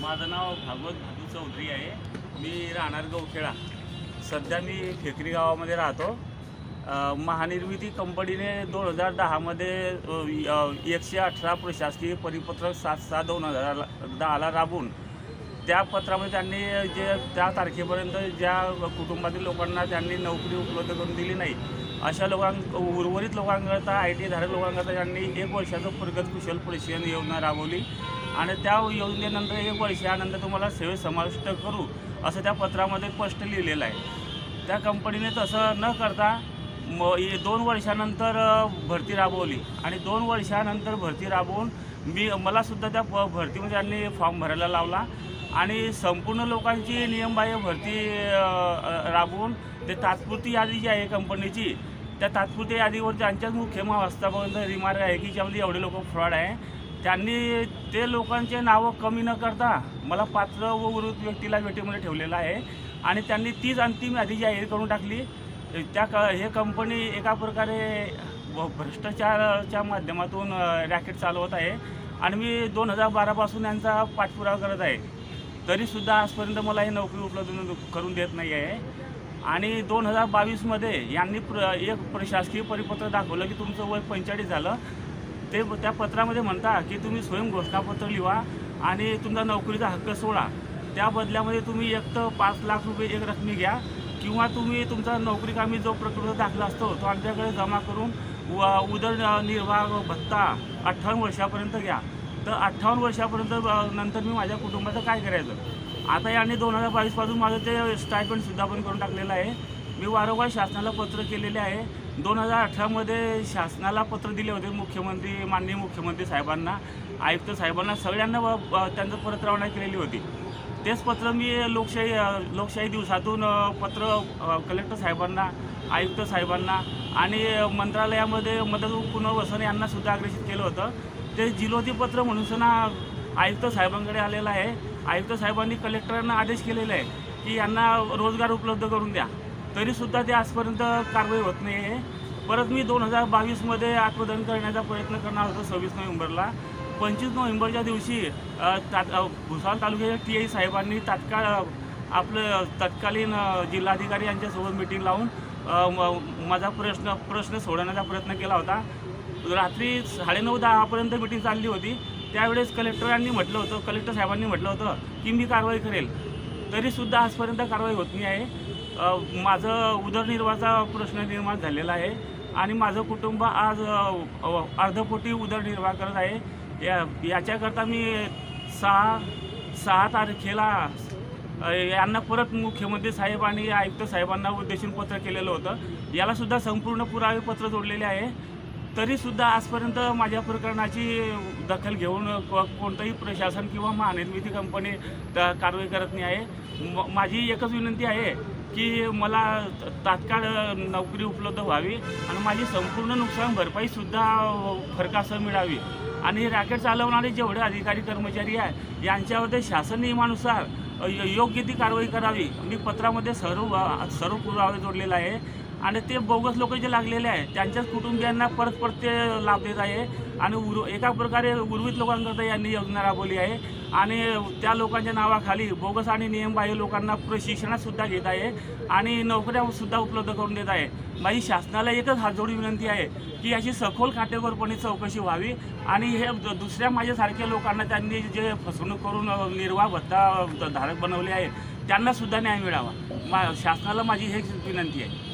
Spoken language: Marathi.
माझं नाव भागवत भादू चौधरी आहे. मी राहणार गौखेळा सध्या मी फेकरी गावामध्ये राहतो. महानिर्मिती कंपनीने दोन हजार दहामध्ये एकशे अठरा प्रशासकीय परिपत्रक सात सहा दोन हजार दहाला राबून त्या पत्रामध्ये त्यांनी जे त्या तारखेपर्यंत ज्या कुटुंबातील लोकांना त्यांनी नोकरी उपलब्ध करून दिली नाही अशा लोकांक उर्वरित लोकांकरता आय टी धारक लोकांकरता त्यांनी एक वर्षाचं प्रगत कुशल प्रशिक्षण योजना राबवली. आणि त्या योजनेनंतर एक वर्षानंतर तुम्हाला सेवेत समाविष्ट करू असं त्या पत्रामध्ये स्पष्ट लिहिलेलं आहे. त्या कंपनीने तसं न करता म दोन वर्षानंतर भरती राबवली आणि दोन वर्षानंतर भरती राबवून मी मलासुद्धा त्या प भरतीमध्ये म्हणजे त्यांनी फॉर्म भरायला लावला आणि संपूर्ण लोकांची नियमबाह्य भरती राबवून ते तात्पुरती यादी जी आहे कंपनीची त्या तात्पुरत्या यादीवर त्यांच्याच मुख्य महावस्थापर्यंत रिमार्क आहे की ज्यामध्ये एवढे लोक फ्रॉड आहे. त्यांनी ते लोकांचे नावं कमी न करता मला पात्र व वृत्त व्यक्तीला भेटीमध्ये ठेवलेलं आहे. आणि त्यांनी तीच अंतिम यादी जाहीर करून टाकली. त्या क हे कंपनी एका प्रकारे भ्रष्टाचाराच्या माध्यमातून रॅकेट चालवत आहे. आणि मी दोन हजार बारापासून यांचा पाठपुरावा करत आहे. तरीसुद्धा आजपर्यंत मला ही नोकरी उपलब्ध करून देत नाही आहे. आणि दोन हजार बावीसमध्ये यांनी प्र एक प्रशासकीय परिपत्र दाखवलं की तुमचं वय पंचेचाळीस झालं. ते त्या पत्रामध्ये म्हणता की तुम्ही स्वयं घोषणापत्र लिहा आणि तुमचा नोकरीचा हक्क सोडा. त्या बदल्यामध्ये तुम्ही एक तर पाच लाख रुपये एक रकमी घ्या किंवा तुम्ही तुमचा नोकरी कामी जो प्रकृत दाखला असतो तो आमच्याकडे जमा करून व उदरनिर्वाह भत्ता अठ्ठावन्न वर्षापर्यंत घ्या. तर अठ्ठावन्न वर्षापर्यंत नंतर मी माझ्या कुटुंबाचं काय करायचं? आता याने दोन हजार बावीसपासून माझं ते स्टायपंडसुद्धा पण करून टाकलेलं आहे. मी वारंवार शासनाला पत्र केलेले आहे. दोन हजार अठरामध्ये शासनाला पत्र दिले होते मुख्यमंत्री माननीय मुख्यमंत्री साहेबांना आयुक्त साहेबांना सगळ्यांना त्यांचं परत रवाना केलेली होती. तेच पत्र मी लोकशाही लोकशाही दिवसातून पत्र कलेक्टर साहेबांना आयुक्त साहेबांना आणि मंत्रालयामध्ये मदत पुनर्वसन यांनासुद्धा आग्रेषित अग्रेषित केलं होतं. ते जिलोती पत्र म्हणून सुद्धा आयुक्त साहेबांकडे आलेलं आहे. आयुक्त साहेबांनी कलेक्टरांना आदेश केलेला आहे की यांना रोजगार उपलब्ध करून द्या. तरीसुद्धा ते आजपर्यंत कारवाई होत नाही आहे परत मी दोन हजार बावीसमध्ये आत्मदहन करण्याचा प्रयत्न करणार होतो सव्वीस नोव्हेंबरला. पंचवीस नोव्हेंबरच्या दिवशी तात भुसावळ तालुक्याच्या टी आय साहेबांनी तात्काळ आपलं तत्कालीन जिल्हाधिकारी यांच्यासोबत मिटिंग लावून म- माझा प्रश्न प्रश्न सोडवण्याचा प्रयत्न केला होता. रात्री साडेनऊ दहापर्यंत मिटिंग चालली होती. त्यावेळेस कलेक्टरांनी म्हटलं होतं कलेक्टर साहेबांनी म्हटलं होतं की मी कारवाई करेल. तरीसुद्धा आजपर्यंत कारवाई होत नाही आहे. माझं उदरनिर्वाहाचा प्रश्न निर्माण झालेला आहे आणि माझं कुटुंब आज अर्धपोटी उदरनिर्वाह करत आहे. या याच्याकरता मी सहा सहा तारखेला यांना परत मुख्यमंत्री साहेब आणि आयुक्त साहेबांना उद्देशून पत्र केलेलं होतं. यालासुद्धा संपूर्ण पुरावे पत्र जोडलेले आहे. तरीसुद्धा आजपर्यंत माझ्या प्रकरणाची दखल घेऊन कोणतंही प्रशासन किंवा महानिर्मिती कंपनी कारवाई करत नाही आहे. म- माझी एकच विनंती आहे की मला तात्काळ नोकरी उपलब्ध व्हावी आणि माझी संपूर्ण नुकसान भरपाईसुद्धा फरकासह मिळावी. आणि रॅकेट चालवणारे जेवढे अधिकारी कर्मचारी आहे यांच्यावर शासन नियमानुसार य- योग्य ती कारवाई करावी. मी पत्रामध्ये सर्व सर्व पुरावे जोडलेला आहे. आणि ते बोगस लोक जे लागलेले आहे त्यांच्याच कुटुंबियांना परत परत ते लाभ देत आहे. आणि उर एका प्रकारे उर्वित लोकांकरता यांनी योजना राबवली आहे. आणि त्या लोकांच्या नावाखाली बोगस आणि नियमबाह्य लोकांना प्रशिक्षणातसुद्धा घेत आहे. आणि नोकऱ्यासुद्धा उपलब्ध करून देत आहे. माझी शासनाला एकच हातजोडी विनंती आहे की याची सखोल काटेकोरपणे चौकशी व्हावी. आणि हे दुसऱ्या माझ्यासारख्या लोकांना त्यांनी जे फसवणूक करून निर्वाह भत्ता धारक बनवले आहे त्यांनासुद्धा न्याय मिळावा. मा शासनाला माझी हेच विनंती आहे.